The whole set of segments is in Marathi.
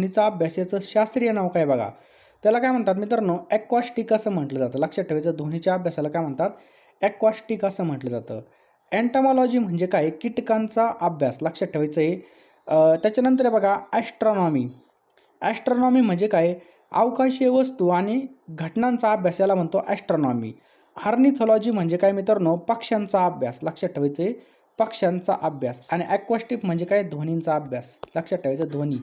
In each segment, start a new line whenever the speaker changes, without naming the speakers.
ध्वनीचा अभ्यास याचं शास्त्रीय नाव काय बघा? त्याला काय म्हणतात मित्रांनो? ॲक्वास्टिक असं म्हटलं जातं. लक्षात ठेवायचं ध्वनीच्या अभ्यासाला काय म्हणतात? ॲक्वास्टिक असं म्हटलं जातं. अँटमॉलॉजी म्हणजे काय? कीटकांचा अभ्यास. लक्षात ठेवायचं आहे त्याच्यानंतर बघा ॲस्ट्रॉनॉमी ॲस्ट्रॉनॉमी म्हणजे काय? अवकाशीय वस्तू आणि घटनांचा अभ्यास याला म्हणतो ॲस्ट्रॉनॉमी हार्निथॉलॉजी म्हणजे काय मित्रांनो? पक्ष्यांचा अभ्यास. लक्षात ठेवायचं आहे पक्ष्यांचा अभ्यास. आणि ॲक्वास्टिक म्हणजे काय? ध्वनींचा अभ्यास. लक्षात ठेवायचं ध्वनी.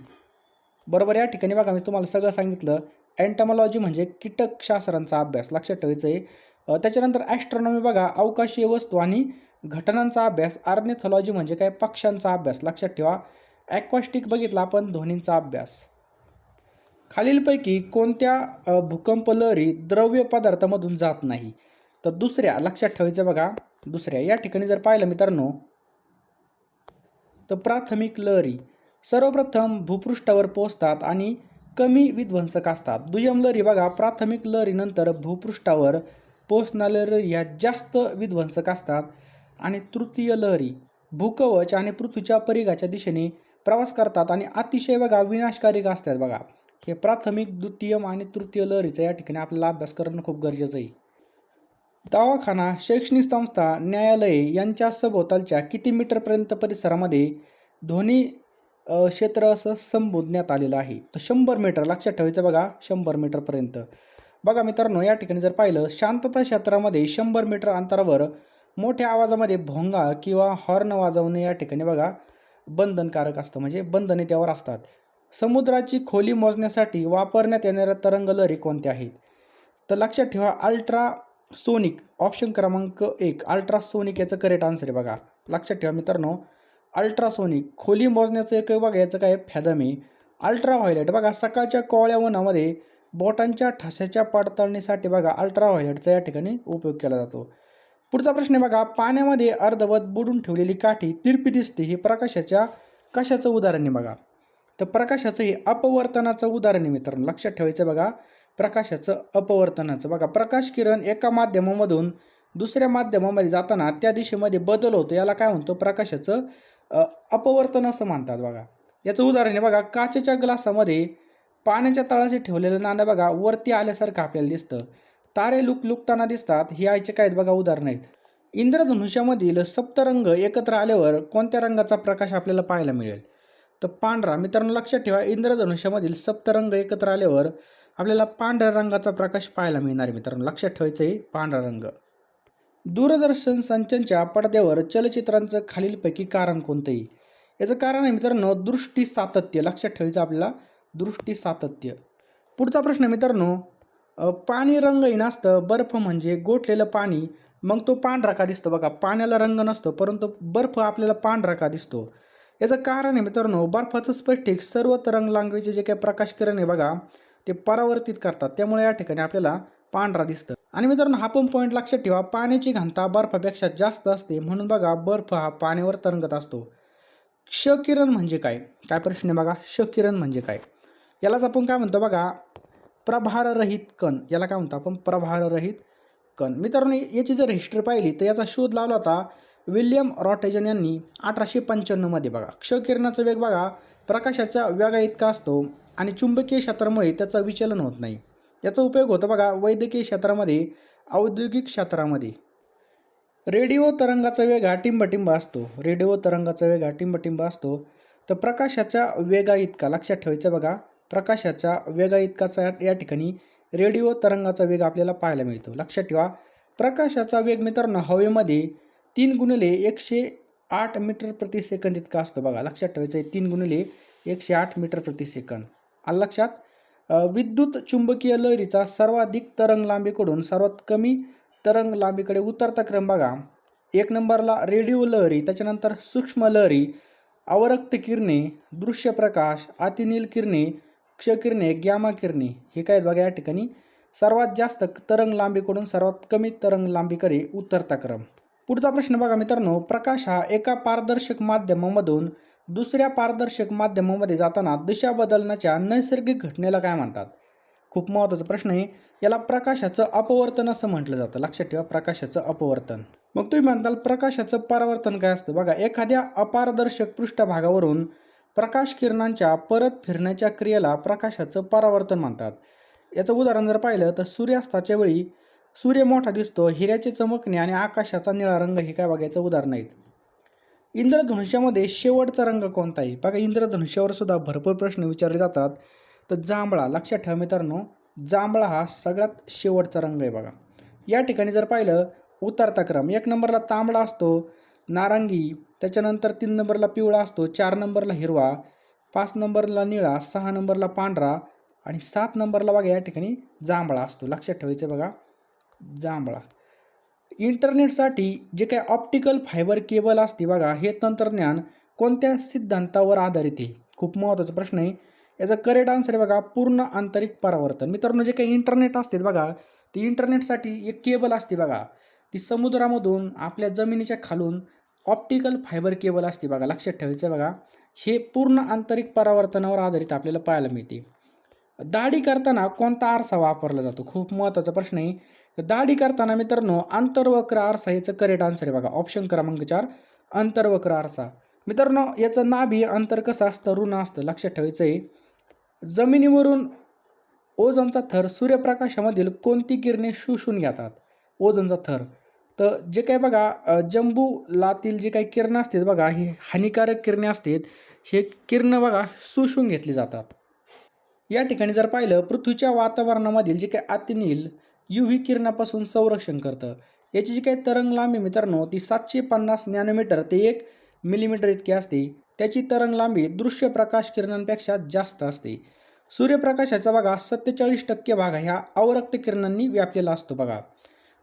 बरोबर या ठिकाणी बघा मी तुम्हाला सगळं सांगितलं. अँटमॉलॉजी म्हणजे कीटकशास्त्रांचा अभ्यास. लक्षात ठेवायचं आहे त्याच्यानंतर ॲस्ट्रॉनॉमी बघा अवकाशीय वस्तू आणि घटनांचा अभ्यास. आर्निथॉलॉजी म्हणजे काय? पक्ष्यांचा अभ्यास. लक्षात ठेवा. ॲक्वास्टिक बघितला आपण ध्वनींचा अभ्यास. खालीलपैकी कोणत्या भूकंपलहरी भूकंप लहरी द्रव्य पदार्थामधून जात नाही? तर दुसऱ्या लक्षात ठेवायचं बघा. दुसऱ्या या ठिकाणी जर पाहिलं मित्रांनो तर प्राथमिक लहरी. सर्वप्रथम भूपृष्ठावर पोहोचतात आणि कमी विध्वंसक असतात. दुय्यम लहरी बघा प्राथमिक लहरीनंतर भूपृष्ठावर पोहोचणाऱ्या लहरी ह्या जास्त विध्वंसक असतात. आणि तृतीय लहरी भूकवच आणि पृथ्वीच्या परिघाच्या दिशेने प्रवास करतात आणि अतिशय बघा विनाशकारी असतात बघा. हे प्राथमिक द्वितीयम आणि तृतीय लहरीचा या ठिकाणी आपल्याला अभ्यास करणं खूप गरजेचं आहे. दवाखाना शैक्षणिक संस्था न्यायालये यांच्या सभोवतालच्या किती मीटरपर्यंत परिसरामध्ये ध्वनी क्षेत्र असं संबोधण्यात आलेलं आहे. तर शंभर मीटर लक्षात ठेवायचं बघा शंभर मीटरपर्यंत बघा मित्रांनो या ठिकाणी जर पाहिलं शांतता क्षेत्रामध्ये शंभर मीटर अंतरावर मोठ्या आवाजामध्ये भोंगा किंवा हॉर्न वाजवणे या ठिकाणी बघा बंधनकारक असतं. म्हणजे बंधने त्यावर असतात. समुद्राची खोली मोजण्यासाठी वापरण्यात येणाऱ्या तरंगलहरी कोणत्या आहेत? तर लक्षात ठेवा अल्ट्रा सोनिक ऑप्शन क्रमांक एक अल्ट्रासोनिक याचं करेक्ट आन्सर आहे बघा. लक्षात ठेवा मित्रांनो अल्ट्रासोनिक खोली मोजण्याचं एक बघा याचं काय फॅदम आहे अल्ट्रा व्हायलेट बघा सकाळच्या कोवळ्या उन्हामध्ये बोटांच्या ठशाच्या पडताळणीसाठी बघा अल्ट्रा व्हायलेटचा या ठिकाणी उपयोग केला जातो. पुढचा प्रश्न आहे बघा पाण्यामध्ये अर्धवत बुडून ठेवलेली काठी तिरपी दिसते हे प्रकाशाच्या कशाचं उदाहरण आहे बघा. तर प्रकाशाचं हे अपवर्तनाचं उदाहरण आहे मित्रांनो लक्षात ठेवायचं बघा. प्रकाशाचं अपवर्तनाचं बघा प्रकाश किरण एका माध्यमामधून दुसऱ्या माध्यमामध्ये जाताना त्या दिशेमध्ये बदल होतो याला काय म्हणतो? प्रकाशाचं अपवर्तन असं म्हणतात बघा. याचं उदाहरण आहे बघा काचेच्या ग्लासामध्ये पाण्याच्या तळाशी ठेवलेलं नाणं बघा वरती आल्यासारखं आपल्याला दिसतं. तारे लुक लुकताना दिसतात. ही आयचे काय बघा उदाहरणं आहेत. इंद्रधनुष्यामधील सप्तरंग एकत्र आल्यावर कोणत्या रंगाचा प्रकाश आपल्याला पाहायला मिळेल? तर पांढरा मित्रांनो लक्षात ठेवा इंद्रधनुष्यामधील सप्तरंग एकत्र आल्यावर आपल्याला पांढऱ्या रंगाचा प्रकाश पाहायला मिळणार आहे मित्रांनो. लक्षात ठेवायचं आहे पांढरा रंग. दूरदर्शन संचांच्या पडद्यावर चलचित्रांचं खालीलपैकी कारण कोणतंही? याचं कारण आहे मित्रांनो दृष्टी सातत्य. लक्षात ठेवायचं आपल्याला दृष्टी सातत्य. पुढचा प्रश्न मित्रांनो पाणी रंगहीन असतं बर्फ म्हणजे गोठलेलं पाणी. मग तो पांढरा का दिसतो? बघा पाण्याला रंग नसतो परंतु बर्फ आपल्याला पांढरा का दिसतो? याचं कारण आहे मित्रांनो बर्फाचं स्पष्टिक सर्व तरंग लांगवीचे जे काही प्रकाश किरण आहे बघा ते परावर्तित करतात. त्यामुळे या ठिकाणी आपल्याला पांढरा दिसतं. आणि मित्रांनो हा पण पॉईंट लक्षात ठेवा पाण्याची घनता बर्फापेक्षा जास्त असते म्हणून बघा बर्फ हा पाण्यावर तरंगत असतो. क्ष किरण म्हणजे काय? काय प्रश्न आहे बघा? क्ष किरण म्हणजे काय? यालाच आपण काय म्हणतो बघा? प्रभाररहित कण. याला काय म्हणतो आपण? प्रभाररहित कण. मित्रांनो याची जर हिस्ट्री पाहिली तर याचा शोध लावला होता विल्यम रॉटेजन यांनी अठराशे पंच्याण्णवमध्ये बघा. क्षकिरणाचा वेग बघा प्रकाशाच्या वेगा इतका असतो आणि चुंबकीय क्षेत्रामुळे त्याचं विचलन होत नाही. याचा उपयोग होतो बघा वैद्यकीय क्षेत्रामध्ये औद्योगिक क्षेत्रामध्ये. रेडिओ तरंगाचा वेग हा टिंबटिंब असतो. रेडिओ तरंगाचा वेग हा टिंबटिंब असतो. तर प्रकाशाच्या वेगा इतका लक्षात ठेवायचं बघा प्रकाशाच्या वेगा इतकाचा या ठिकाणी रेडिओ तरंगाचा वेग आपल्याला पाहायला मिळतो. लक्षात ठेवा प्रकाशाचा वेग मित्रांनो हवेमध्ये तीन गुणिले एकशे आठ मीटर प्रति सेकंद इतका असतो बघा. लक्षात ठेवायचं आहे तीन गुणिले एकशे आठ मीटर प्रति सेकंद. आलं लक्षात? विद्युत चुंबकीय लहरीचा सर्वाधिक तरंग लांबीकडून सर्वात कमी तरंग लांबीकडे उतरता क्रम बघा. एक नंबरला रेडिओ लहरी त्याच्यानंतर सूक्ष्म लहरी अवरक्त किरणे दृश्य प्रकाश अतिनील किरणे क्षकिरणे गॅमा किरणे हे काय बघा या ठिकाणी. सर्वात जास्त तरंग लांबीकडून सर्वात कमी तरंग लांबीकडे उतरता क्रम. पुढचा प्रश्न बघा मित्रांनो प्रकाश हा एका पारदर्शक माध्यमामधून दुसऱ्या पारदर्शक माध्यमामध्ये जाताना दिशा बदलण्याच्या नैसर्गिक घटनेला काय म्हणतात? खूप महत्त्वाचा प्रश्न आहे. याला प्रकाशाचं अपवर्तन असं म्हटलं जातं. लक्षात ठेवा प्रकाशाचं अपवर्तन. मग तुम्ही म्हणताल प्रकाशाचं परावर्तन काय असतं? बघा एखाद्या अपारदर्शक पृष्ठभागावरून प्रकाश किरणांच्या परत फिरण्याच्या क्रियेला प्रकाशाचं परावर्तन म्हणतात. याचं उदाहरण जर पाहिलं तर सूर्यास्ताच्या वेळी सूर्य मोठा दिसतो हिऱ्याचे चमकणे आणि आकाशाचा निळा रंग हे काय बघायचं? उदाहरण आहेत. इंद्रधनुष्यामध्ये शेवटचा रंग कोणता आहे? बघा इंद्रधनुष्यावर सुद्धा भरपूर प्रश्न विचारले जातात. तर जांभळा लक्षात ठेवा मित्रांनो जांभळा हा सगळ्यात शेवटचा रंग आहे बघा. या ठिकाणी जर पाहिलं उतरता क्रम. एक नंबरला तांबडा असतो नारंगी त्याच्यानंतर तीन नंबरला पिवळा असतो चार नंबरला हिरवा पाच नंबरला निळा सहा नंबरला पांढरा आणि सात नंबरला बघा या ठिकाणी जांभळा असतो. लक्षात ठेवायचं बघा जांभळा. इंटरनेटसाठी जे काय ऑप्टिकल फायबर केबल असते बघा हे तंत्रज्ञान कोणत्या सिद्धांतावर आधारित आहे? खूप महत्त्वाचा प्रश्न आहे. याचा करेक्ट आन्सर आहे बघा पूर्ण आंतरिक परावर्तन. मित्रांनो जे काही इंटरनेट असते बघा ती इंटरनेटसाठी एक केबल असते बघा. ती समुद्रामधून आपल्या जमिनीच्या खालून ऑप्टिकल फायबर केबल असते बघा लक्षात ठेवायचं बघा. हे पूर्ण आंतरिक परावर्तनावर आधारित आपल्याला पाहायला मिळते. दाढी करताना कोणता आरसा वापरला जातो? खूप महत्त्वाचा प्रश्न आहे. दाढी करताना मित्रांनो आंतरवक्र आरसा याचं करेक्ट आन्सर आहे बघा. ऑप्शन क्रमांक चार. आंतरवक्र आरसा. मित्रांनो याचं नाभी अंतर कसं असतं? ऋण असतं. लक्षात ठेवायचं आहे जमिनीवरून ओझोनचा थर सूर्यप्रकाशामधील कोणती किरणे शोषून घेतात? ओझोनचा थर. तर जे काही बघा अ, जंबूलातील जे काही किरणं असतात बघा ही हानिकारक किरणे असतात. हे किरणं बघा शोषून घेतली जातात. या ठिकाणी जर पाहिलं पृथ्वीच्या वातावरणामधील जे काही अतिनील यू व्ही किरणापासून संरक्षण करतं. याची जी काही तरंग लांबी मित्रांनो ती सातशे पन्नास नॅनोमीटर ते एक मिलीमीटर इतकी असते. त्याची तरंग लांबी दृश्य प्रकाश किरणांपेक्षा जास्त असते. सूर्यप्रकाशाचा बघा सत्तेचाळीस टक्के भाग ह्या अवरक्त किरणांनी व्यापलेला असतो बघा.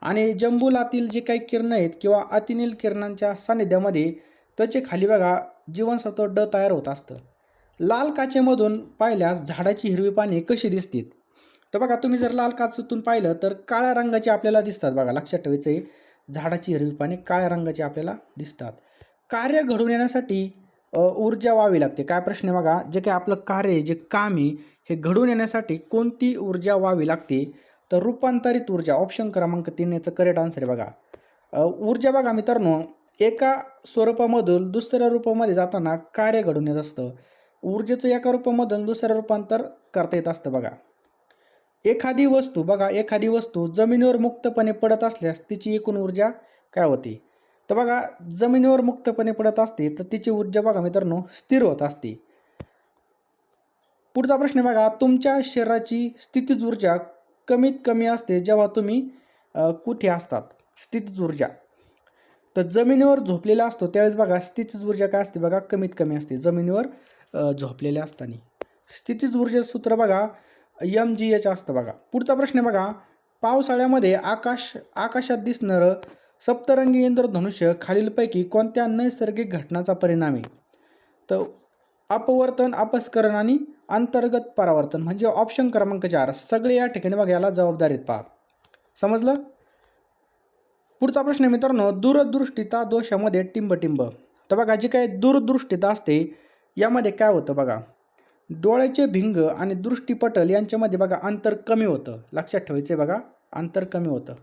आणि जंबुलातील जे काही किरणं आहेत किंवा अतिनील किरणांच्या सानिध्यामध्ये त्वचेखाली बघा जीवनसत्व ड तयार होत असतं. लाल काचेमधून पाहिल्यास झाडाची हिरवी पाने कशी दिसतील? तर बघा तुम्ही जर लाल काचूतून पाहिलं तर काळ्या रंगाची आपल्याला दिसतात बघा. लक्षात ठेवायचं आहे झाडाची हिरवी पाने काळ्या रंगाची आपल्याला दिसतात. कार्य घडून येण्यासाठी ऊर्जा व्हावी लागते. काय प्रश्न आहे बघा जे काही आपलं कार्य जे काम आहे हे घडून येण्यासाठी कोणती ऊर्जा व्हावी लागते? तर रूपांतरित ऊर्जा ऑप्शन क्रमांक तीन याचं करेक्ट आन्सर आहे बघा. ऊर्जा बघा मित्रांनो एका स्वरूपामधून दुसऱ्या रूपामध्ये जाताना कार्य घडून येत असतं. ऊर्जेचं एका रूपामधून दुसऱ्या रूपांतर करता येत असतं बघा. एखादी वस्तू बघा एखादी वस्तू जमिनीवर मुक्तपणे पडत असल्यास तिची एकूण ऊर्जा काय होते? तर बघा जमिनीवर मुक्तपणे पडत असते तर तिची ऊर्जा बघा मित्रांनो स्थिर होत असते. पुढचा प्रश्न बघा तुमच्या शरीराची स्थितीज ऊर्जा कमीत कमी असते जेव्हा तुम्ही कुठे असतात? स्थितीज ऊर्जा. तर जमिनीवर झोपलेला असतो त्यावेळेस बघा स्थितीज ऊर्जा काय असते? बघा कमीत कमी असते जमिनीवर झोपलेल्या असताना. स्थितीज ऊर्जा सूत्र बघा एम जी एच असतं बघा. पुढचा प्रश्न आहे बघा. पावसाळ्यामध्ये आकाश आकाशात दिसणारं सप्तरंगी इंद्रधनुष्य खालीलपैकी कोणत्या नैसर्गिक घटनाचा परिणाम आहे? तर अपवर्तन अपस्करण आणि अंतर्गत परावर्तन म्हणजे ऑप्शन क्रमांक चार. सगळे या ठिकाणी बघा याला जबाबदारीत पहा. समजलं? पुढचा प्रश्न मित्रांनो दूरदृष्टीता दोषामध्ये टिंबटिंब. तर बघा जी काही दूरदृष्टीता असते यामध्ये काय होतं बघा? डोळ्याचे भिंग आणि दृष्टीपटल यांच्यामध्ये बघा अंतर कमी होतं. लक्षात ठेवायचं बघा अंतर कमी होतं.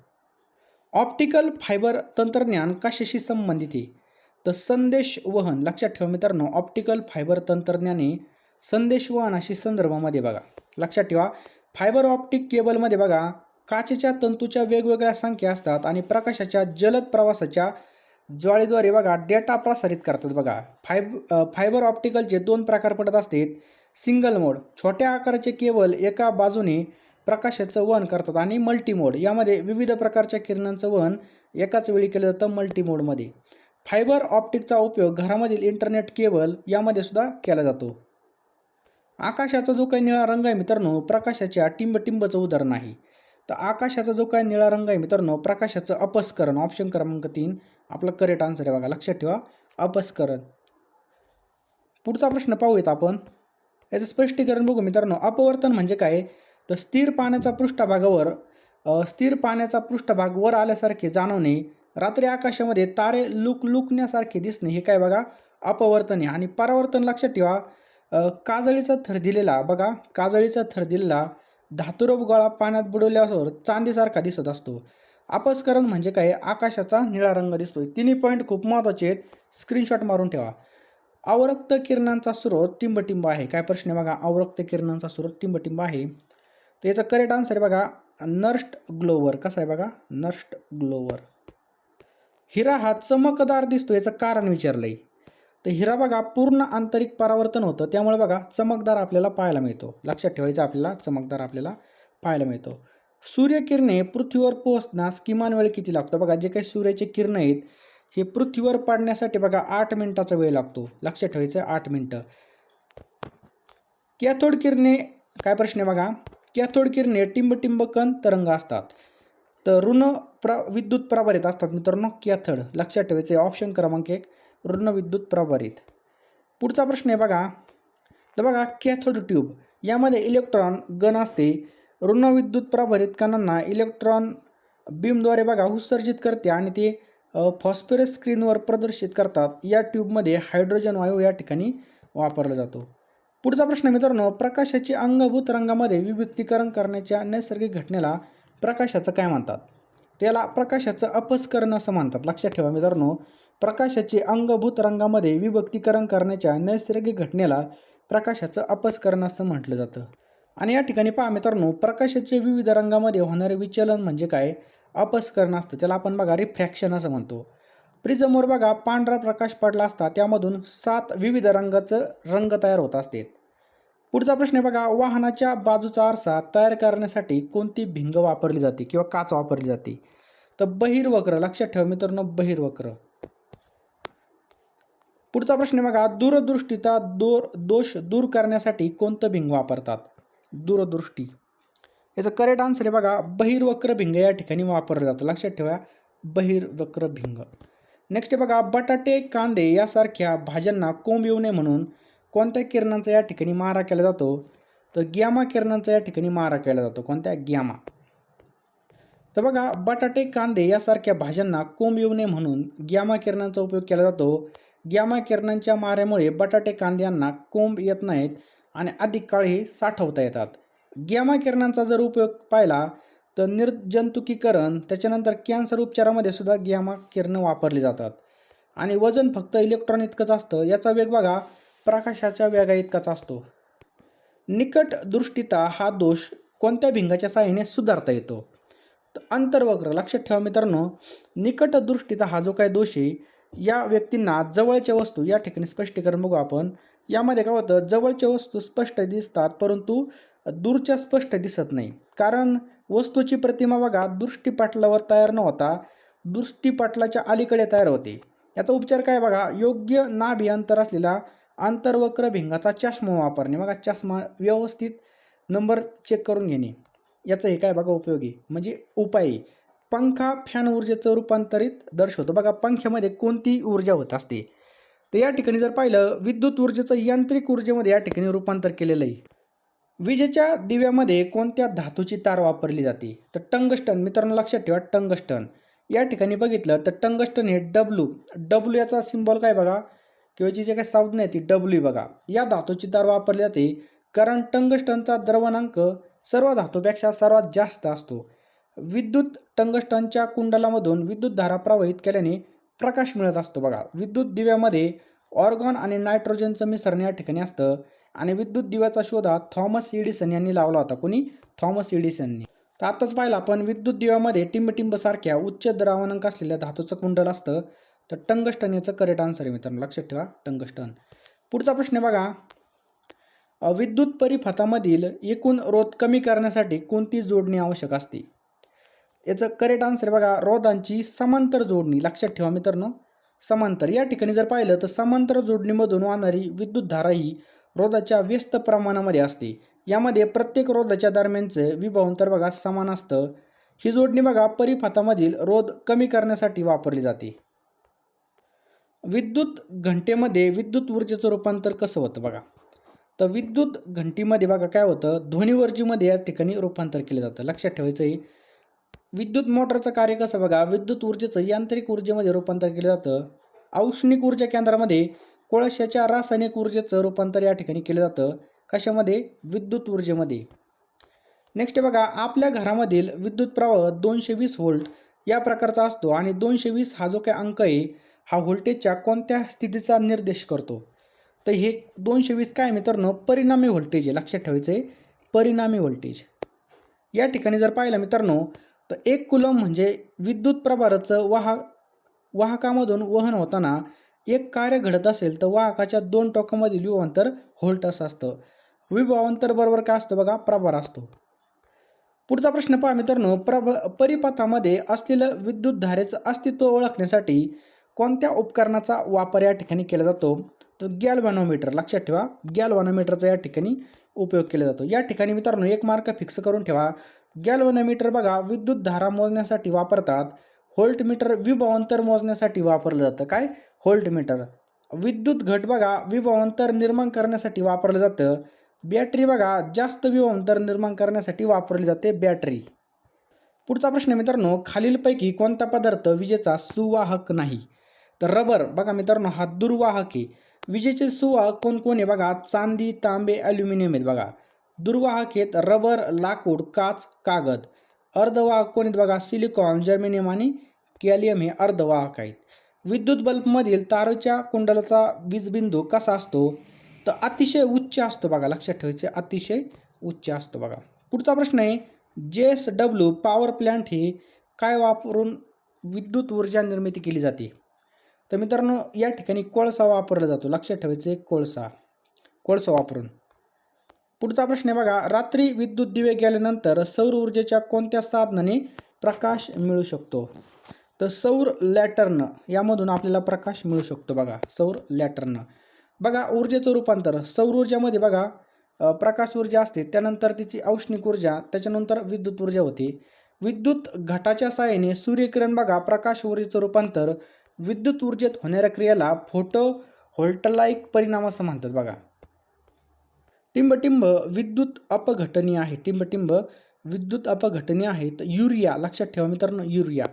ऑप्टिकल फायबर तंत्रज्ञान कशाशी संबंधित आहे? तर संदेश वहन लक्षात ठेवा मित्रांनो ऑप्टिकल फायबर तंत्रज्ञाने संदेश वहनाशी संदर्भामध्ये बघा. लक्षात ठेवा फायबर ऑप्टिक केबलमध्ये बघा काचेच्या तंतूच्या वेगवेगळ्या संख्या असतात आणि प्रकाशाच्या जलद प्रवासाच्या ज्वाळीद्वारे बघा डेटा प्रसारित करतात बघा. फायब फायबर ऑप्टिकलचे दोन प्रकार पडत असतात. Single mode. छोट्या आकाराचे केबल एका बाजूने प्रकाशाचं वहन करतात आणि मल्टी मोड यामध्ये विविध प्रकारच्या किरणांचं वहन एकाच वेळी केलं जातं मल्टी मोडमध्ये फायबर ऑप्टिकचा उपयोग घरामधील इंटरनेट केबल यामध्ये सुद्धा केला जातो. आकाशाचा जो काही निळा रंग आहे मित्रांनो प्रकाशाच्या टिंबटिंबचं उदाहरण आहे. तर आकाशाचा जो काही निळा रंग आहे मित्रांनो प्रकाशाचं अपस्करण ऑप्शन क्रमांक तीन आपला करेक्ट आन्सर आहे बघा लक्षात ठेवा अपस्करण. पुढचा प्रश्न पाहूयात आपण. याचं स्पष्टीकरण बघू मित्रांनो. अपवर्तन म्हणजे काय? तर स्थिर पाण्याच्या पृष्ठभागावर स्थिर पाण्याचा पृष्ठभाग वर आल्यासारखे जाणवणे रात्री आकाशामध्ये तारे लुक लुकण्यासारखे दिसणे हे काय बघा? अपवर्तन आहे आणि परावर्तन लक्षात ठेवा काजळीचा थर दिलेला बघा काजळीचा थर दिलेला धातुरोप गोळा पाण्यात बुडवल्यावर चांदीसारखा दिसत असतो. अपस्करण म्हणजे काय? आकाशाचा निळा रंग दिसतोय. तिन्ही पॉईंट खूप महत्त्वाचे आहेत. स्क्रीनशॉट मारून ठेवा. अवरक्त किरणांचा स्रोत टिंबटिंब आहे. काय प्रश्न आहे बघा? अवरक्त किरणांचा स्रोत टिंबटिंब आहे. तर याचा करेक्ट आन्सर आहे बघा नर्स्ट ग्लोवर. कसा आहे बघा? Nernst Glover. हिरा हा चमकदार दिसतो याचं कारण विचारलंय. तर हिरा बघा पूर्ण आंतरिक परावर्तन होतं. त्यामुळे बघा चमकदार आपल्याला पाहायला मिळतो. लक्षात ठेवायचं आपल्याला चमकदार आपल्याला पाहायला मिळतो. सूर्यकिरणे पृथ्वीवर पोहोचण्यास किमान वेळ किती लागतो? बघा जे काही सूर्याचे किरण आहेत हे पृथ्वीवर पाडण्यासाठी बघा आठ मिनिटाचा वेळ लागतो. लक्षात ठेवायचं आठ मिनटं. कॅथोड किरणे काय प्रश्न आहे बघा? कॅथोड किरणे टिंबटिंबकन तरंग असतात. तर ऋण प्र विद्युत प्रभारित असतात मित्रांनो कॅथड. लक्षात ठेवायचं ऑप्शन क्रमांक एक ऋण विद्युत प्रभारित. पुढचा प्रश्न आहे बघा. तर बघा कॅथोड ट्यूब यामध्ये इलेक्ट्रॉन गण असते. ऋण विद्युत प्रभारित कणांना इलेक्ट्रॉन बीमद्वारे बघा उत्सर्जित करते आणि ते फॉस्फरस स्क्रीनवर प्रदर्शित करतात. या ट्यूबमध्ये हायड्रोजन वायू या ठिकाणी वापरला जातो. पुढचा प्रश्न मित्रांनो प्रकाशाची अंगभूत रंगामध्ये विभक्तीकरण करण्याच्या नैसर्गिक घटनेला प्रकाशाचं काय म्हणतात? त्याला प्रकाशाचं अपस्करण असं म्हणतात. लक्षात ठेवा मित्रांनो प्रकाशाचे अंगभूत रंगामध्ये विभक्तीकरण करण्याच्या नैसर्गिक घटनेला प्रकाशाचं अपस्करण असं म्हटलं जातं. आणि या ठिकाणी पहा मित्रांनो प्रकाशाचे विविध रंगामध्ये होणारे विचलन म्हणजे काय? अपस्करण असतं. त्याला आपण बघा रिफ्रॅक्शन असं म्हणतो. प्रिझमवर बघा पांढरा प्रकाश पडला असता त्यामधून सात विविध रंगाचं रंग तयार होत असते. पुढचा प्रश्न आहे बघा वाहनाच्या बाजूचा आरसा तयार करण्यासाठी कोणती भिंग वापरली जाते किंवा काच वापरली जाते? तर बहिर्वक्र लक्षात ठेवा मित्रांनो बहिर्वक्र पुढचा प्रश्न आहे बघा दूरदृष्टीचा दोर दोष दूर करण्यासाठी कोणतं भिंग वापरतात? दूरदृष्टी. याचं करेक्ट आन्सर आहे बघा बहिर्वक्र भिंग या ठिकाणी वापरलं जातं. लक्षात ठेवा बहिर्वक्र भिंग. नेक्स्ट आहे बघा बटाटे कांदे यासारख्या भाज्यांना कोंब येऊ नये म्हणून कोणत्या किरणांचा या ठिकाणी मारा केला जातो? तर ग्यामा किरणांचा या ठिकाणी मारा केला जातो. कोणत्या? ग्यामा तर बघा बटाटे कांदे यासारख्या भाज्यांना कोंब येऊ नये म्हणून ग्यामा किरणांचा उपयोग केला जातो. ग्यामा किरणांच्या माऱ्यामुळे बटाटे कांद्यांना कोंब येत नाहीत आणि अधिक काळ हे साठवता येतात. ग्यामा किरणांचा जर उपयोग पाहिला तर निर्जंतुकीकरण त्याच्यानंतर कॅन्सर उपचारामध्ये सुद्धा ग्यामा किरणं वापरली जातात. आणि वजन फक्त इलेक्ट्रॉन इतकंच असतं याचा वेग बघा प्रकाशाच्या वेगा इतकाच असतो. निकट दृष्टिता हा दोष कोणत्या भिंगाच्या साहाय्याने सुधारता येतो? तर अंतर्वक्र लक्षात ठेवा मित्रांनो निकट दृष्टीचा हा जो काही दोष आहे या व्यक्तींना जवळच्या वस्तू या ठिकाणी स्पष्टीकरण बघू आपण. यामध्ये काय होतं जवळच्या वस्तू स्पष्ट दिसतात परंतु दूरच्या स्पष्ट दिसत नाही. कारण वस्तूची प्रतिमा बघा दृष्टीपाटलावर तयार न होता दृष्टीपाटलाच्या अलीकडे तयार होते. याचा उपचार काय बघा योग्य नाभी अंतर असलेला आंतरवक्र भिंगाचा चष्मा वापरणे. बघा चष्मा व्यवस्थित नंबर चेक करून घेणे. याचं हे काय बघा उपयोगी? म्हणजे उपाय. पंखा फॅन ऊर्जेचं रूपांतरित दर्शवतो. बघा पंख्यामध्ये कोणती ऊर्जा होत असते. तर या ठिकाणी जर पाहिलं विद्युत ऊर्जेचं यांत्रिक ऊर्जेमध्ये या ठिकाणी रूपांतर केलेलं आहे. विजेच्या दिव्यामध्ये कोणत्या धातूची तार वापरली जाते? तर टंगस्टन मित्रांनो लक्षात ठेवा टंगस्टन. या ठिकाणी बघितलं तर टंगस्टन हे डब्ल्यू डब्ल्यू याचा सिम्बॉल काय बघा? किंवा जी जे काही संज्ञा आहे ती डब्ल्यू बघा. या धातूची तार वापरली जाते कारण टंगस्टनचा द्रवणांक सर्व धातूपेक्षा सर्वात जास्त असतो. विद्युत टंगस्टनच्या कुंडलामधून विद्युत धारा प्रवाहित केल्याने प्रकाश मिळत असतो बघा. विद्युत दिव्यामध्ये ऑर्गॉन आणि नायट्रोजनचं मिश्रण या ठिकाणी असतं. आणि विद्युत दिव्याचा शोध हा थॉमस एडिसन यांनी लावला होता. कोणी? थॉमस एडिसननी. तर आताच पाहिलं आपण विद्युत दिव्यामध्ये टिंबटिंबसारख्या उच्च द्रावणांक असलेल्या धातूचं कुंडल असतं. तर टंगस्टन याचं करेक्ट आन्सर आहे मित्रांनो. लक्षात ठेवा टंगस्टन. पुढचा प्रश्न आहे बघा. विद्युत परिपथामधील एकूण रोध कमी करण्यासाठी कोणती जोडणी आवश्यक असते? याचं करेक्ट आन्सर आहे बघा रोधांची समांतर जोडणी. लक्षात ठेवा मित्रांनो. समांतर. या ठिकाणी जर पाहिलं तर समांतर जोडणीमधून वाहणारी विद्युत धारा ही रोधाच्या व्यस्त प्रमाणामध्ये असते. यामध्ये प्रत्येक रोधाच्या दरम्यानचं विभावांतर बघा समान असतं. ही जोडणी बघा परिपथामधील रोध कमी करण्यासाठी वापरली जाते. विद्युत घंटेमध्ये विद्युत ऊर्जेचं रूपांतर कसं होतं बघा? तर विद्युत घंटीमध्ये बघा काय होतं? ध्वनिवर्जीमध्ये या ठिकाणी रूपांतर केलं जातं. लक्षात ठेवायचं आहे. विद्युत मोटरचं कार्य कसं बघा? विद्युत ऊर्जेचं यांत्रिक ऊर्जेमध्ये रूपांतर केलं जातं. औष्णिक ऊर्जा केंद्रामध्ये कोळशाच्या रासायनिक ऊर्जेचं रूपांतर या ठिकाणी केलं जातं. कशामध्ये? विद्युत ऊर्जेमध्ये. नेक्स्ट बघा आपल्या घरामधील विद्युत प्रवाह दोनशे वीस व्होल्ट या प्रकारचा असतो आणि दोनशे वीस हा जो काही अंक आहे हा व्होल्टेजच्या कोणत्या स्थितीचा निर्देश करतो? तर हे दोनशे वीस काय मित्रांनो? परिणामी व्होल्टेज आहे. लक्षात ठेवायचं आहे परिणामी व्होल्टेज. या ठिकाणी जर पाहिलं मित्रांनो तर एक कुलम म्हणजे विद्युत प्रभाराचं वाह वाहकामधून वहन होताना एक कार्य घडत असेल तर वाहकाच्या दोन टोकामधील विभवांतर होल्ट असं असतं. विभावांतर बरोबर काय असतं बघा? प्रभार असतो. पुढचा प्रश्न पहा मित्रांनो. प्रभ परिपथामध्ये असलेलं विद्युत धारेचं अस्तित्व ओळखण्यासाठी कोणत्या उपकरणाचा वापर या ठिकाणी केला जातो? तर गॅल्व्हॅनोमीटर. लक्षात ठेवा गॅल्व्हॅनोमीटरचा या ठिकाणी उपयोग केला जातो. या ठिकाणी मित्रांनो एक मार्क फिक्स करून ठेवा. गॅल्व्हॅनोमीटर बघा विद्युत धारा मोजण्यासाठी वापरतात. होल्टमीटर मीटर विभवांतर मोजण्यासाठी वापरलं जातं. काय? व्होल्ट मीटर विद्युत घट बघा विभवांतर निर्माण करण्यासाठी वापरलं जातं. बॅटरी बघा जास्त विभवांतर निर्माण करण्यासाठी वापरली जाते बॅटरी. पुढचा प्रश्न मित्रांनो खालीलपैकी कोणता पदार्थ विजेचा सुवाहक नाही? तर रबर बघा मित्रांनो हा दुर्वाहक आहे. विजेचे सुवाहक कोणकोण आहे बघा चांदी तांबे ॲल्युमिनियम आहेत बघा. दुर्वाहक आहेत रबर लाकूड काच कागद. अर्धवाहक कोण आहेत बघा सिलिकॉन जर्मेनियम आणि कॅलियम हे अर्धवाहक आहेत. विद्युत बल्बमधील तारेच्या कुंडलाचा वीजबिंदू कसा असतो? तर अतिशय उच्च असतो बघा लक्षात ठेवायचे अतिशय उच्च असतो बघा. पुढचा प्रश्न आहे J S W power plant हे काय वापरून विद्युत ऊर्जा निर्मिती केली जाते? तर मित्रांनो या ठिकाणी कोळसा वापरला जातो. लक्षात ठेवायचे कोळसा. कोळसा वापरून. पुढचा प्रश्न आहे बघा रात्री विद्युत दिवे गेल्यानंतर सौर ऊर्जेच्या कोणत्या साधनाने प्रकाश मिळू शकतो? तर सौर लॅटर्न यामधून आपल्याला प्रकाश मिळू शकतो बघा सौर लॅटर्न. बघा ऊर्जेचं रूपांतर सौर ऊर्जेमध्ये बघा प्रकाश ऊर्जा असते त्यानंतर तिची औष्णिक ऊर्जा त्याच्यानंतर विद्युत ऊर्जा होते. विद्युत घटाच्या साहाय्याने सूर्यकिरण बघा प्रकाश ऊर्जेचं रूपांतर विद्युत ऊर्जेत होणाऱ्या क्रियेला फोटो होल्टलाईक परिणाम असं म्हणतात बघा. टिंबटिंब विद्युत अपघटनीय आहे टिंबटिंब विद्युत अपघटनीय आहे तर युरिया लक्षात ठेवा मित्रांनो युरिया.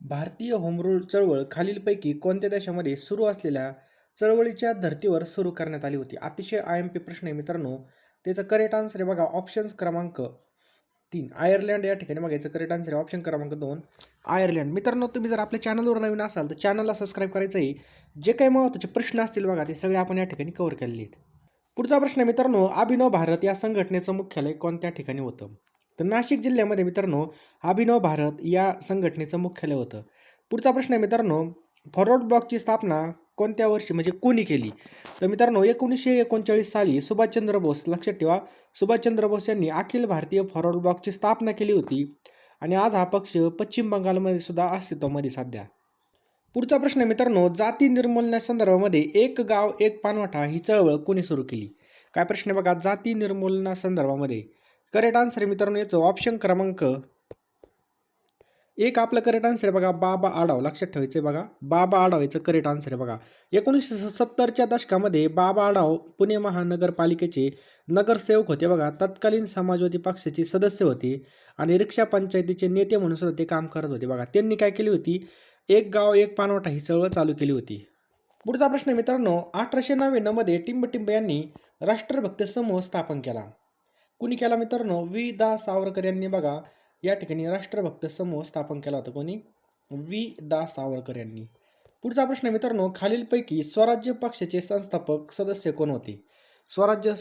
भारतीय होमरूल चळवळ खालीलपैकी कोणत्या देशामध्ये सुरू असलेल्या चळवळीच्या धर्तीवर सुरू करण्यात आली होती? अतिशय आय एम पी प्रश्न आहे मित्रांनो. त्याचं करेक्ट आन्सर आहे बघा ऑप्शन्स क्रमांक तीन. आयर्लंड या ठिकाणी बघायचं करेक्ट आन्सर आहे ऑप्शन क्रमांक दोन. आयर्लंड मित्रांनो तुम्ही जर आपल्या चॅनलवर नवीन असाल तर चॅनलला सबस्क्राईब करायचं आहे जे काही महत्त्वाचे प्रश्न असतील बघा ते सगळे आपण या ठिकाणी कव्हर केलेले आहेत. पुढचा प्रश्न आहे मित्रांनो अभिनव भारत या संघटनेचं मुख्यालय कोणत्या ठिकाणी होतं? तर नाशिक जिल्ह्यामध्ये मित्रांनो अभिनव भारत या संघटनेचं मुख्यालय होतं. पुढचा प्रश्न आहे मित्रांनो फॉरवर्ड ब्लॉकची स्थापना कोणत्या वर्षी म्हणजे कोणी केली? तर मित्रांनो एकोणीसशे एकोणचाळीस साली सुभाषचंद्र बोस लक्षात ठेवा सुभाषचंद्र बोस यांनी अखिल भारतीय फॉरवर्ड ब्लॉकची स्थापना केली होती आणि आज हा पक्ष पश्चिम बंगालमध्ये सुद्धा अस्तित्वामध्ये सध्या. पुढचा प्रश्न आहे मित्रांनो जाती निर्मूलनासंदर्भामध्ये एक गाव एक पानवठा ही चळवळ कोणी सुरू केली? काय प्रश्न आहे बघा जाती निर्मूलनासंदर्भामध्ये करेक्ट आन्सर आहे मित्रांनो याचं ऑप्शन क्रमांक एक आपलं करेक्ट आन्सर आहे बघा बाबा आडाव. लक्षात ठेवायचं बघा बाबा आडाव याचं करेक्ट आन्सर आहे बघा. एकोणीसशे सत्तरच्या दशकामध्ये बाबा आडाव पुणे महानगरपालिकेचे नगरसेवक होते बघा. तत्कालीन समाजवादी पक्षाचे सदस्य होते आणि रिक्षा पंचायतीचे नेते म्हणून सुद्धा ते काम करत होते बघा. त्यांनी काय केली होती? एक गाव एक पानवटा ही चळवळ चालू केली होती. पुढचा प्रश्न मित्रांनो अठराशे नव्याण्णवमध्ये टिंबटिंब यांनी राष्ट्रभक्त समूह स्थापन केला. कुणी केला मित्रांनो? वी दा सावरकर यांनी बघा या ठिकाणी राष्ट्रभक्त समूह स्थापन केला होता. कोणी? वी दा सावरकर यांनी. पुढचा प्रश्न मित्रांनो खालीलपैकी स्वराज्य पक्षाचे संस्थापक सदस्य कोण होते? स्वराज्य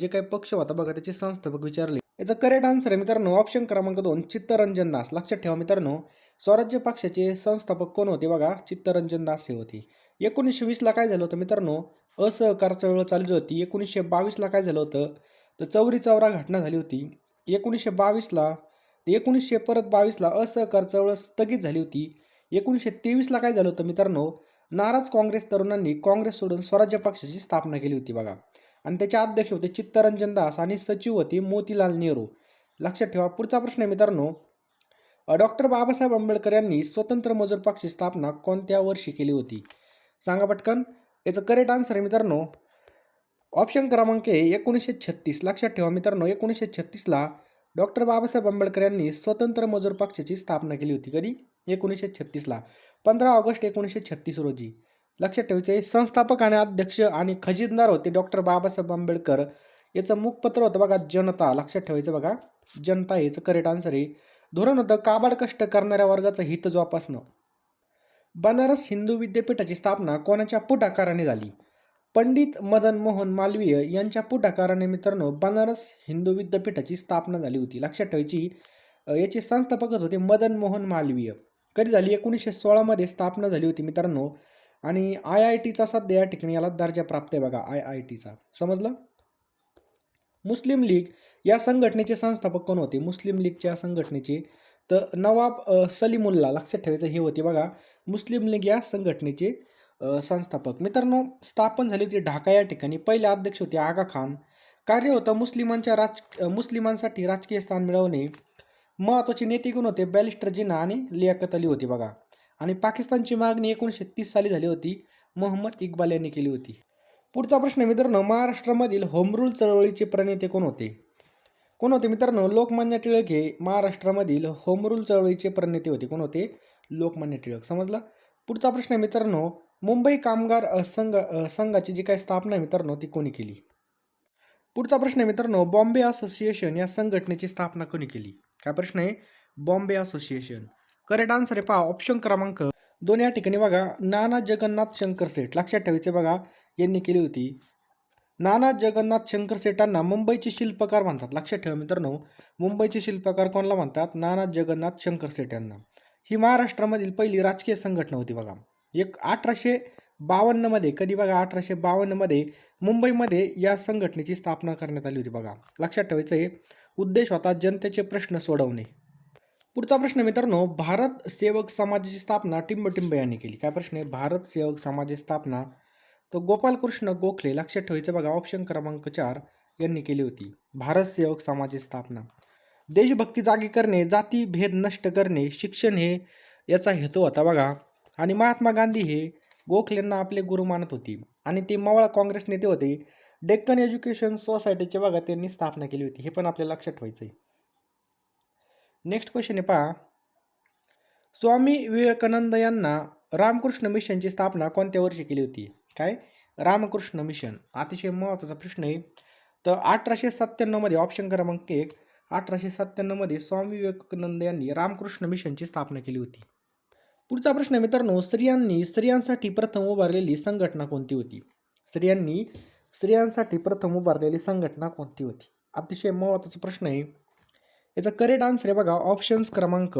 जे काही पक्ष होता बघा त्याचे संस्थापक विचारले. याचा करेक्ट आन्सर आहे मित्रांनो ऑप्शन क्रमांक दोन चित्तरंजन दास. लक्षात ठेवा मित्रांनो स्वराज्य पक्षाचे संस्थापक कोण होते बघा? चित्तरंजन दास हे होते. एकोणीसशे वीसला काय झालं होतं मित्रांनो? असहकार चळवळ चालू होती. एकोणीसशे बावीसला काय झालं होतं? तर चौरी चौरा घटना झाली होती. एकोणीसशे बावीसला एकोणीसशे परत बावीसला असहकार चळवळ स्थगित झाली होती. एकोणीसशे तेवीसला काय झालं होतं मित्रांनो? नाराज काँग्रेस तरुणांनी काँग्रेस सोडून स्वराज्य पक्षाची स्थापना केली होती बघा. आणि त्याचे अध्यक्ष होते चित्तरंजन दास आणि सचिव होते मोतीलाल नेहरू. लक्षात ठेवा पुढचा प्रश्न आहे मित्रांनो. डॉक्टर बाबासाहेब आंबेडकर यांनी स्वतंत्र मजूर पक्षाची स्थापना कोणत्या वर्षी केली होती? सांगा पटकन. याचं करेक्ट आन्सर आहे मित्रांनो. ऑप्शन क्रमांक आहे एकोणीसशे छत्तीस. लक्षात ठेवा मित्रांनो एकोणीसशे छत्तीसला डॉक्टर बाबासाहेब आंबेडकर यांनी स्वतंत्र मजूर पक्षाची स्थापना केली होती कधी? एकोणीसशे छत्तीसला. पंधरा ऑगस्ट एकोणीसशे छत्तीस रोजी. लक्षात ठेवायचे संस्थापक आणि अध्यक्ष आणि खजिनदार होते डॉक्टर बाबासाहेब आंबेडकर. याचं मुखपत्र होतं बघा जनता. लक्षात ठेवायचं बघा जनता याचं करेक्ट आन्सर आहे. धोरण होतं काबाड कष्ट करणाऱ्या वर्गाचं हित जोपासणं. बनारस हिंदू विद्यापीठाची स्थापना कोणाच्या पुढाकाराने झाली? पंडित मदन मोहन मालवीय यांच्या पुढाकाराने मित्रांनो बनारस हिंदू विद्यापीठाची स्थापना झाली होती. लक्षात ठेवायची याचे संस्थापकच होते मदन मोहन मालवीय. कधी झाली? एकोणीसशे सोळामध्ये स्थापना झाली होती मित्रांनो आणि आय आय टीचा सध्या या ठिकाणी याला दर्जा प्राप्त आहे बघा आय आय टीचा. समजलं? मुस्लिम लीग या संघटनेचे संस्थापक कोण होते? मुस्लिम लीगच्या संघटनेचे तर नवाब सलीमुल्ला. लक्षात ठेवायचं हे होते बघा मुस्लिम लीग या संघटनेचे संस्थापक. मित्रांनो स्थापन झाली होती ढाका या ठिकाणी. पहिले अध्यक्ष होते आगा खान. कार्य होतं मुस्लिमांच्या राज मुस्लिमांसाठी राजकीय स्थान मिळवणे. महत्त्वाचे नेते कोण होते बॅलिस्टर जिना आणि लियाकत अली होती बघा. आणि पाकिस्तानची मागणी एकोणीसशे तीस साली झाली होती. मोहम्मद इक्बाल यांनी केली होती. पुढचा प्रश्न मित्रांनो महाराष्ट्रामधील होमरूल चळवळीचे प्रणेते कोण होते? कोण होते मित्रांनो? लोकमान्य टिळक हे महाराष्ट्रामधील होमरूल चळवळीचे प्रणेते होते. कोण होते? लोकमान्य टिळक. समजला? पुढचा प्रश्न आहे मित्रांनो मुंबई कामगार संघ संघाची जी काही स्थापना मित्रांनो ती कोणी केली? पुढचा प्रश्न आहे मित्रांनो बॉम्बे असोसिएशन या संघटनेची स्थापना कोणी केली? काय प्रश्न आहे बॉम्बे असोसिएशन. करेक्ट आन्सर आहे पहा ऑप्शन क्रमांक दोन या ठिकाणी बघा नाना जगन्नाथ शंकर सेठ. लक्षात ठेवायचे बघा यांनी केली होती. नाना जगन्नाथ शंकर सेठांना मुंबईचे शिल्पकार म्हणतात. लक्षात ठेवा मित्रांनो मुंबईचे शिल्पकार कोणाला म्हणतात? नाना जगन्नाथ शंकर सेठ यांना. ही महाराष्ट्रामधील पहिली राजकीय संघटना होती बघा. एक अठराशे बावन्नमध्ये कधी बघा अठराशे बावन्नमध्ये मुंबईमध्ये या संघटनेची स्थापना करण्यात आली होती बघा. लक्षात ठेवायचं आहे उद्देश होता जनतेचे प्रश्न सोडवणे. पुढचा प्रश्न मित्रांनो भारत सेवक समाजाची स्थापना टिंबटिंब यांनी केली. काय प्रश्न आहे? भारत सेवक समाजाची स्थापना तर गोपालकृष्ण गोखले लक्षात ठेवायचं बघा ऑप्शन क्रमांक चार यांनी केली होती. भारत सेवक समाजाची स्थापना. देशभक्ती जागी करणे जाती भेद नष्ट करणे शिक्षण हे याचा हेतू होता बघा. आणि महात्मा गांधी हे गोखलेंना आपले गुरु मानत होती. आणि ते मवाळ काँग्रेस नेते होते. डेक्कन एज्युकेशन सोसायटीच्या भागात त्यांनी स्थापना केली होती. हे पण आपल्याला लक्षात ठेवायचं आहे नेक्स्ट क्वेश्चन आहे पहा. स्वामी विवेकानंद यांना रामकृष्ण मिशनची स्थापना कोणत्या वर्षी केली होती? काय? रामकृष्ण मिशन. अतिशय महत्त्वाचा प्रश्न आहे. तर अठराशे सत्त्याण्णवमध्ये ऑप्शन क्रमांक एक. अठराशे सत्त्याण्णवमध्ये स्वामी विवेकानंद यांनी रामकृष्ण मिशनची स्थापना केली होती. पुढचा प्रश्न आहे मित्रांनो स्त्रियांनी स्त्रियांसाठी प्रथम उभारलेली संघटना कोणती होती? स्त्रियांनी स्त्रियांसाठी प्रथम उभारलेली संघटना कोणती होती? अतिशय महत्त्वाचा प्रश्न आहे. याचा करेक्ट आन्सर आहे बघा ऑप्शन्स क्रमांक.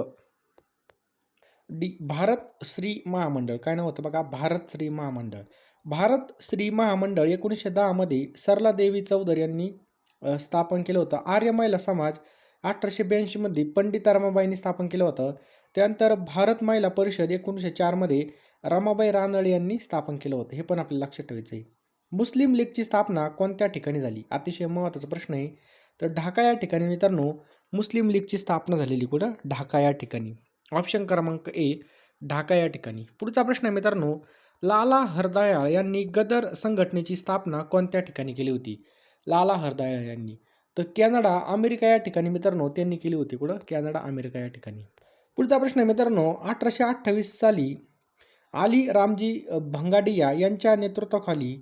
डी भारत श्री महामंडळ. काय नाव होतं बघा? भारत श्री महामंडळ. भारत श्री महामंडळ एकोणीसशे दहामध्ये सरला देवी चौधरी यांनी स्थापन केलं होतं. आर्य महिला समाज अठराशे ब्याऐंशीमध्ये पंडित रमाबाईंनी स्थापन केलं होतं. त्यानंतर भारत महिला परिषद एकोणीसशे चारमध्ये रमाबाई रानडे यांनी स्थापन केलं होतं. हे पण आपल्याला लक्षात ठेवायचं आहे मुस्लिम लीगची स्थापना कोणत्या ठिकाणी झाली? अतिशय महत्त्वाचा प्रश्न आहे. तर ढाका या ठिकाणी मित्रांनो मुस्लिम लीगची स्थापना झालेली कुठं? ढाका या ठिकाणी. ऑप्शन क्रमांक ए ढाका या ठिकाणी. पुढचा प्रश्न आहे मित्रांनो लाला हरदयाळ यांनी गदर संघटनेची स्थापना कोणत्या ठिकाणी केली होती? लाला हरदयाळ यांनी. तर कॅनडा अमेरिका या ठिकाणी मित्रांनो त्यांनी केली होती कुठं? कॅनडा अमेरिका या ठिकाणी. पुढचा प्रश्न आहे मित्रांनो अठराशे अठ्ठावीस साली आली रामजी भंगाडिया यांच्या नेतृत्वाखाली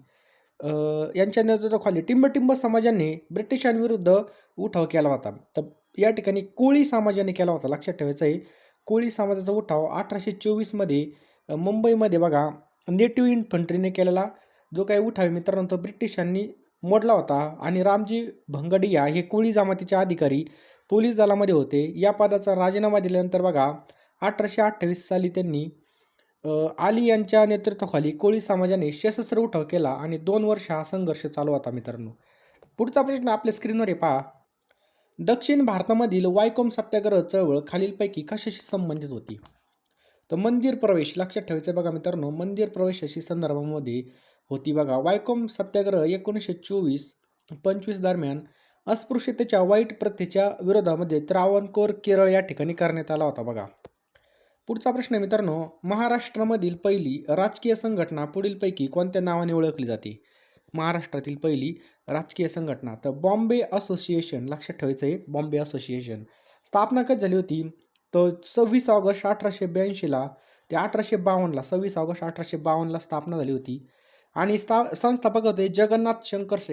यांच्या नेतृत्वाखाली टिंबटिंब समाजाने ब्रिटिशांविरुद्ध उठाव केला होता. तर या ठिकाणी कोळी समाजाने केला होता लक्षात ठेवायचं आहे. कोळी समाजाचा उठाव अठराशे चोवीसमध्ये मुंबईमध्ये बघा नेटिव्ह इन्फंट्रीने केलेला जो काही उठाव आहे मित्रांनो तो ब्रिटिशांनी मोडला होता. आणि रामजी भंगडिया हे कोळी जमातीचे अधिकारी पोलीस दलामध्ये होते. या पदाचा राजीनामा दिल्यानंतर बघा अठराशे अठ्ठावीस साली त्यांनी आली यांच्या नेतृत्वाखाली कोळी समाजाने शस्त्र उठाव केला आणि दोन वर्ष हा संघर्ष चालू होता मित्रांनो. पुढचा प्रश्न आपल्या स्क्रीनवर आहे पहा. दक्षिण भारतामधील वायकोम सत्याग्रह चळवळ खालीलपैकी कशाशी संबंधित होती? तर मंदिर प्रवेश लक्षात ठेवायचं बघा मित्रांनो. मंदिर प्रवेशाशी संदर्भामध्ये होती बघा. वायकोम सत्याग्रह एकोणीसशे चोवीस पंचवीस दरम्यान अस्पृश्यतेच्या वाईट प्रथेच्या विरोधामध्ये त्रावणकोर केरळ या ठिकाणी करण्यात आला होता बघा. पुढचा प्रश्न मित्रांनो महाराष्ट्रामधील पहिली राजकीय संघटना पुढीलपैकी कोणत्या नावाने ओळखली जाते? महाराष्ट्रातील पहिली राजकीय संघटना तर बॉम्बे असोसिएशन लक्षात ठेवायचं आहे बॉम्बे असोसिएशन. स्थापना कधी झाली होती? तर सव्वीस ऑगस्ट अठराशे ब्याऐंशीला ते अठराशे बावन्नला सव्वीस ऑगस्ट अठराशे बावन्नला स्थापना झाली होती. आणि स्था संस्थापक होते जगन्नाथ शंकर